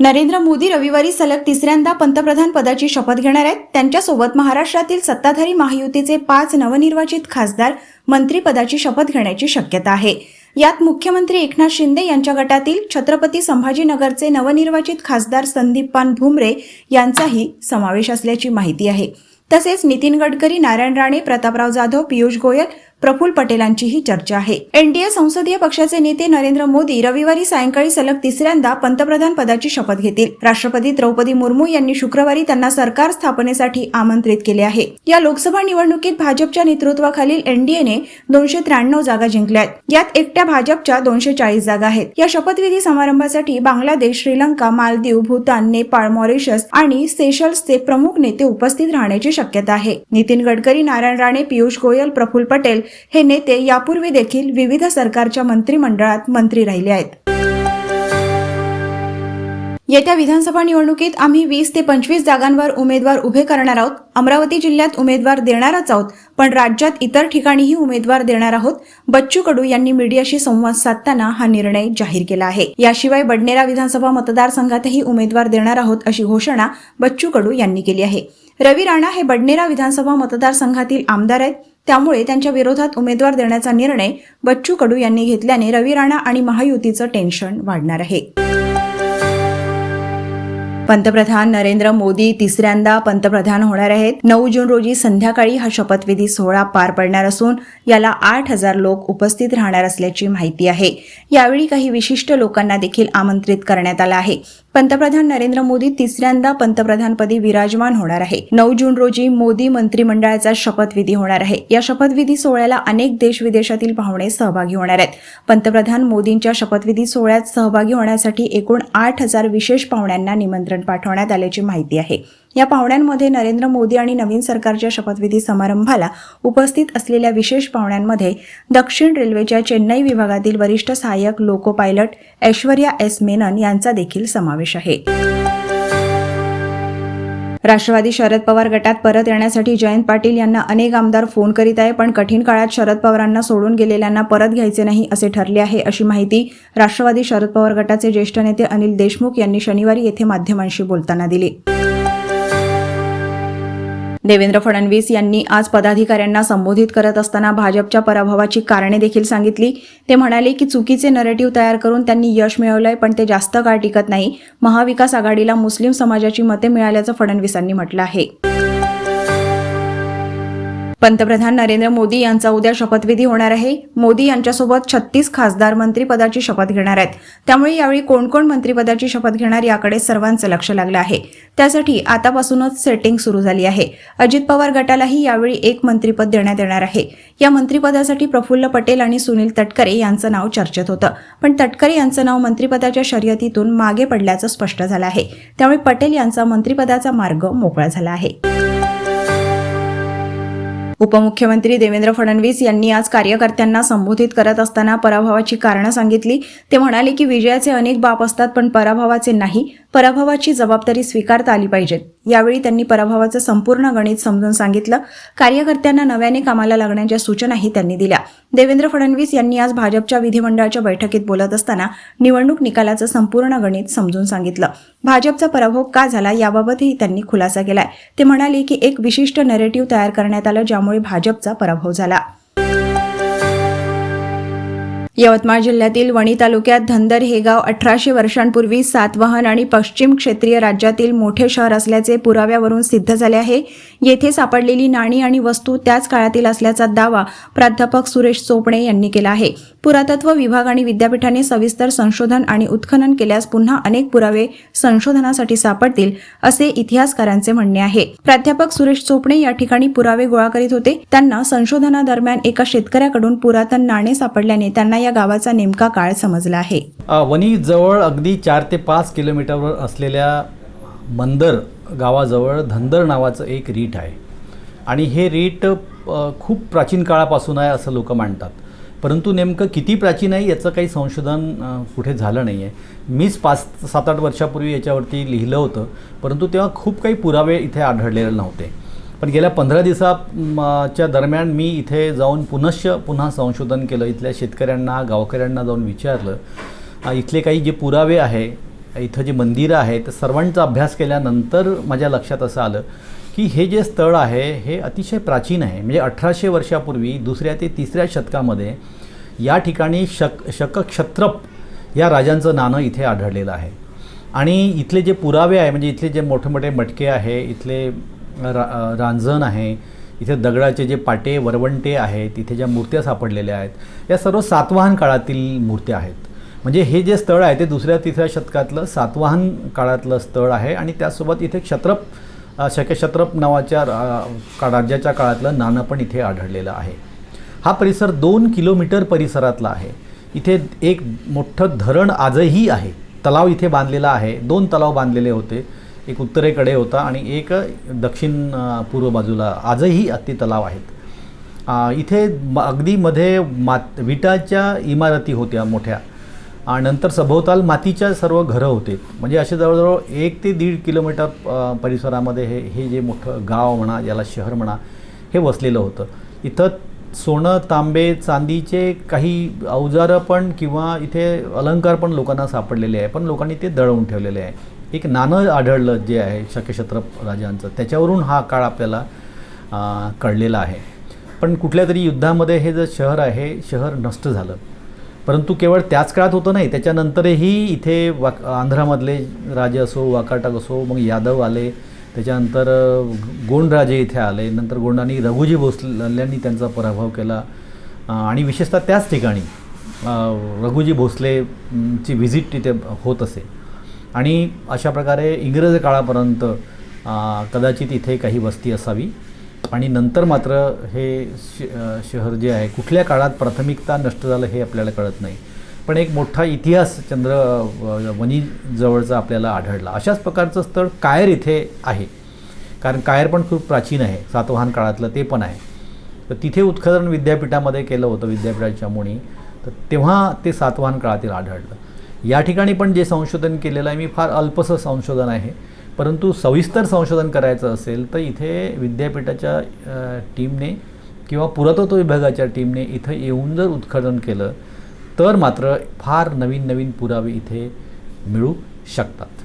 नरेंद्र मोदी रविवारी सलग तिसऱ्यांदा पंतप्रधान पदाची शपथ घेणार आहेत. त्यांच्यासोबत महाराष्ट्रातील सत्ताधारी महायुतीचे पाच नवनिर्वाचित खासदार मंत्रीपदाची शपथ घेण्याची शक्यता आहे. यात मुख्यमंत्री एकनाथ शिंदे यांच्या गटातील छत्रपती संभाजीनगरचे नवनिर्वाचित खासदार संदीपान भुमरे यांचाही समावेश असल्याची माहिती आहे. तसेच नितीन गडकरी नारायण राणे प्रतापराव जाधव पियुष गोयल प्रफुल्ल पटेलांचीही चर्चा आहे. एनडीए संसदीय पक्षाचे नेते नरेंद्र मोदी रविवारी सायंकाळी सलग तिसऱ्यांदा पंतप्रधान पदाची शपथ घेतील. राष्ट्रपती द्रौपदी मुर्मू यांनी शुक्रवारी त्यांना सरकार स्थापनेसाठी आमंत्रित केले आहे. या लोकसभा निवडणुकीत भाजपच्या नेतृत्वाखालील एनडीएने दोनशे त्र्याण्णव जागा जिंकल्या आहेत यात एकट्या भाजपच्या दोनशे चाळीस जागा आहेत. या शपथविधी समारंभासाठी बांगलादेश श्रीलंका मालदीव भूतान नेपाळ मॉरिशस आणि सेशल्सचे प्रमुख नेते उपस्थित राहण्याची शक्यता आहे. नितीन गडकरी नारायण राणे पियुष गोयल प्रफुल्ल पटेल हे नेते यापूर्वी देखील विविध सरकारच्या मंत्रिमंडळात मंत्री राहिले आहेत. येत्या विधानसभा निवडणुकीत आम्ही वीस ते पंचवीस जागांवर उमेदवार उभे करणार आहोत. अमरावती जिल्ह्यात उमेदवार देणारच आहोत. पण राज्यात इतर ठिकाणीही उमेदवार देणार आहोत. बच्चू कडू यांनी मीडियाशी संवाद साधताना हा निर्णय जाहीर केला आहे. याशिवाय बडनेरा विधानसभा मतदारसंघातही उमेदवार देणार आहोत अशी घोषणा बच्चू कडू यांनी केली आहे. रवी राणा हे बडनेरा विधानसभा मतदारसंघातील आमदार आहेत. त्यामुळे त्यांच्या विरोधात उमेदवार देण्याचा निर्णय बच्चू कडू यांनी घेतल्याने रवी राणा आणि महायुतीचं टेन्शन वाढणार आहे. पंतप्रधान नरेंद्र मोदी तिसऱ्यांदा पंतप्रधान होणार आहेत. नऊ जून रोजी संध्याकाळी हा शपथविधी सोहळा पार पडणार असून याला आठ हजार लोक उपस्थित राहणार असल्याची माहिती आहे. यावेळी काही विशिष्ट लोकांना देखील आमंत्रित करण्यात आलं आहे. पंतप्रधान नरेंद्र मोदी तिसऱ्यांदा पंतप्रधानपदी विराजमान होणार आहे. नऊ जून रोजी मोदी मंत्रिमंडळाचा शपथविधी होणार आहे. या शपथविधी सोहळ्याला अनेक देश विदेशातील पाहुणे सहभागी होणार आहेत. पंतप्रधान मोदींच्या शपथविधी सोहळ्यात सहभागी होण्यासाठी एकूण आठ हजार विशेष पाहुण्यांना निमंत्रण पाठवण्यात आल्याची माहिती आहे. या पाहुण्यांमध्ये नरेंद्र मोदी आणि नवीन सरकारच्या शपथविधी समारंभाला उपस्थित असलेल्या विशेष पाहुण्यांमध्ये दक्षिण रेल्वेच्या चेन्नई विभागातील वरिष्ठ सहाय्यक loco pilot Aishwarya S Menon यांचा देखील समावेश आहे. राष्ट्रवादी शरद पवार गटात परत येण्यासाठी जयंत पाटील यांना अनेक आमदार फोन करीत आहे पण कठीण काळात शरद पवारांना सोडून गेलेल्यांना परत घ्यायचे नाही असे ठरले आहे अशी माहिती राष्ट्रवादी शरद पवार गटाचे ज्येष्ठ नेते अनिल देशमुख यांनी शनिवारी येथे माध्यमांशी बोलताना दिली. देवेंद्र फडणवीस यांनी आज पदाधिकाऱ्यांना संबोधित करत असताना भाजपच्या पराभवाची कारणे देखील सांगितली. ते म्हणाले की चुकीचे नरेटिव्ह तयार करून त्यांनी यश मिळवलंय पण ते जास्त काळ टिकत नाही. महाविकास आघाडीला मुस्लिम समाजाची मते मिळाल्याचं फडणवीसांनी म्हटलं आहे. पंतप्रधान नरेंद्र मोदी यांचा उद्या शपथविधी होणार आहे. मोदी यांच्यासोबत छत्तीस खासदार मंत्रीपदाची शपथ घेणार आहेत. त्यामुळे यावेळी कोण कोण मंत्रीपदाची शपथ घेणार याकडे सर्वांचं लक्ष लागलं आहे. त्यासाठी आतापासूनच सेटिंग सुरू झाली आहे. अजित पवार गटालाही यावेळी एक मंत्रीपद देण्यात येणार आहे. या मंत्रीपदासाठी प्रफुल्ल पटेल आणि सुनील तटकरे यांचं नाव चर्चेत होतं. पण तटकरे यांचं नाव मंत्रिपदाच्या शर्यतीतून मागे पडल्याचं स्पष्ट झालं आहे. त्यामुळे पटेल यांचा मंत्रिपदाचा मार्ग मोकळा झाला आहे. उपमुख्यमंत्री देवेंद्र फडणवीस यांनी आज कार्यकर्त्यांना संबोधित करत असताना पराभवाची कारणं सांगितली. ते म्हणाले की विजयाचे अनेक बाप असतात पण पराभवाचे नाही. पराभवाची जबाबदारी स्वीकारता आली पाहिजेत यावेळी त्यांनी पराभवाचं संपूर्ण गणित समजून सांगितलं. कार्यकर्त्यांना नव्याने कामाला लागण्याच्या सूचनाही त्यांनी दिल्या. देवेंद्र फडणवीस यांनी आज भाजपच्या विधिमंडळाच्या बैठकीत बोलत असताना निवडणूक निकालाचं संपूर्ण गणित समजून सांगितलं. भाजपचा पराभव का झाला याबाबतही त्यांनी खुलासा केलाय. ते म्हणाले की एक विशिष्ट नरेटिव्ह तयार करण्यात आलं ज्यामुळे भाजपचा पराभव झाला. यवतमाळ जिल्ह्यातील वणी तालुक्यात धंदर हे गाव अठराशे वर्षांपूर्वी सातवाहन आणि पश्चिम क्षेत्रीय राज्यातील मोठे शहर असल्याचे पुराव्यावरून सिद्ध झाले आहे. येथे सापडलेली नाणी आणि वस्तू त्याच काळातील असल्याचा दावा प्राध्यापक सुरेश चोपणे यांनी केला आहे. पुरातत्व विभाग आणि विद्यापीठाने सविस्तर संशोधन आणि उत्खनन केल्यास पुन्हा अनेक पुरावे संशोधनासाठी सापडतील असे इतिहासकारांचे म्हणणे आहे. प्राध्यापक सुरेश चोपणे या ठिकाणी पुरावे गोळा करीत होते. त्यांना संशोधनादरम्यान एका शेतकऱ्याकडून पुरातन नाणे सापडल्याने त्यांना या गावाचा नेमका काळ समजला आहे. वणी जवळ अगदी चार ते पाच किलोमीटरवर असलेल्या मंदर गावाजवळ धंदर नावाचं एक रीट आहे. आणि हे रीट खूप प्राचीन काळापासून आहे असं लोक मांडतात परंतु नेमकं किती प्राचीन आहे याचं काही संशोधन कुठे झालं नाही आहे मीच पाच सात आठ वर्षापूर्वी याच्यावरती लिहिलं होतं परंतु तेव्हा खूप काही पुरावे इथे आढळलेले नव्हते. पण गेल्या पंधरा दिवसाच्या दरम्यान मी इथे जाऊन पुनश्च पुन्हा संशोधन केलं. इथल्या शेतकऱ्यांना गावकऱ्यांना जाऊन विचारलं. इथले काही जे पुरावे आहे इथं जे मंदिरं आहेत सर्वांचा अभ्यास केल्यानंतर माझ्या लक्षात असं आलं की हे जे स्थळ आहे हे अतिशय प्राचीन आहे. म्हणजे अठराशे वर्षापूर्वी दुसऱ्या ते तिसऱ्या शतकामध्ये या ठिकाणी शक शकक्षत्रप या राजांचं नाणं इथे आढळलेलं आहे. आणि इथले जे पुरावे आहे म्हणजे इथले जे मोठे मोठे मटके आहे इथले रा रांजण आहे इथे दगडाचे जे पाटे वरवंटे आहेत इथे ज्या मूर्त्या सापडलेल्या आहेत या सर्व सातवाहन काळातील मूर्त्या आहेत. म्हणजे हे जे स्थळ आहे ते दुसऱ्या तिसऱ्या शतकातलं सातवाहन काळातलं स्थळ आहे आणि त्यासोबत इथे क्षत्रप अ, शकक्षत्रप नावाच्या रा- का राज्याच्या काळातलं नाणं पण इथे आढळलेलं आहे. हा परिसर दोन किलोमीटर परिसरातला आहे. इथे एक मोठं धरण आजही आहे. तलाव इथे बांधलेला आहे. दोन तलाव बांधलेले होते. एक उत्तरेकडे होता आणि एक दक्षिण पूर्व बाजूला आजही ते तलाव आहेत. इथे म अगदी मध्ये मात विटाच्या इमारती होत्या मोठ्या. आणि नंतर सभोवताल मातीच्या सर्व घरं होते. म्हणजे असे जवळजवळ एक ते दीड किलोमीटर परिसरामध्ये हे हे जे मोठं गाव म्हणा याला शहर म्हणा हे वसलेलं होतं. इथं सोनं तांबे चांदीचे काही अवजारं पण किंवा इथे अलंकार पण लोकांना सापडलेले आहे. पण लोकांनी ते दळवून ठेवलेले आहे. एक नाणं आढळलं जे आहे शक्यक्षत्रप राजांचं त्याच्यावरून हा काळ आपल्याला कळलेला आहे. पण कुठल्या तरी युद्धामध्ये हे जे शहर आहे शहर नष्ट झालं. परंतु केवळ त्याच काळात होतं नाही त्याच्यानंतरही इथे वाक आंध्रामधले राजे असो वाकाटक असो मग यादव आले त्याच्यानंतर गोंडराजे इथे आले नंतर गोंडांनी रघुजी भोसल्यांनी त्यांचा पराभव केला आणि विशेषतः त्याच ठिकाणी रघुजी भोसलेची व्हिजिट तिथे होत असे. आणि अशा प्रकारे इंग्रज काळापर्यंत कदाचित इथे काही वस्ती असावी. आणि नंतर मात्र हे श शहर जे आहे कुठल्या काळात प्राथमिकता नष्ट झालं हे आपल्याला कळत नाही. पण एक मोठा इतिहास चंद्र वनीजवळचा आपल्याला आढळला. अशाच प्रकारचं स्थळ कायर इथे आहे. कारण कायर पण खूप प्राचीन आहे. सातवाहन काळातलं ते पण आहे. तर तिथे उत्खनन विद्यापीठामध्ये केलं होतं विद्यापीठाच्या मुणी तर तेव्हा ते सातवाहन काळातील आढळलं. या ठिकाणी पण जे संशोधन केलेलं आहे मी फार अल्पसं संशोधन आहे. परंतु सविस्तर संशोधन करायचं असेल तर इथे विद्यापीठाच्या टीमने किंवा पुरातत्व विभागाच्या टीमने इथं येऊन जर उत्खनन केलं तर मात्र फार नवीन नवीन पुरावे इथे मिळू शकतात.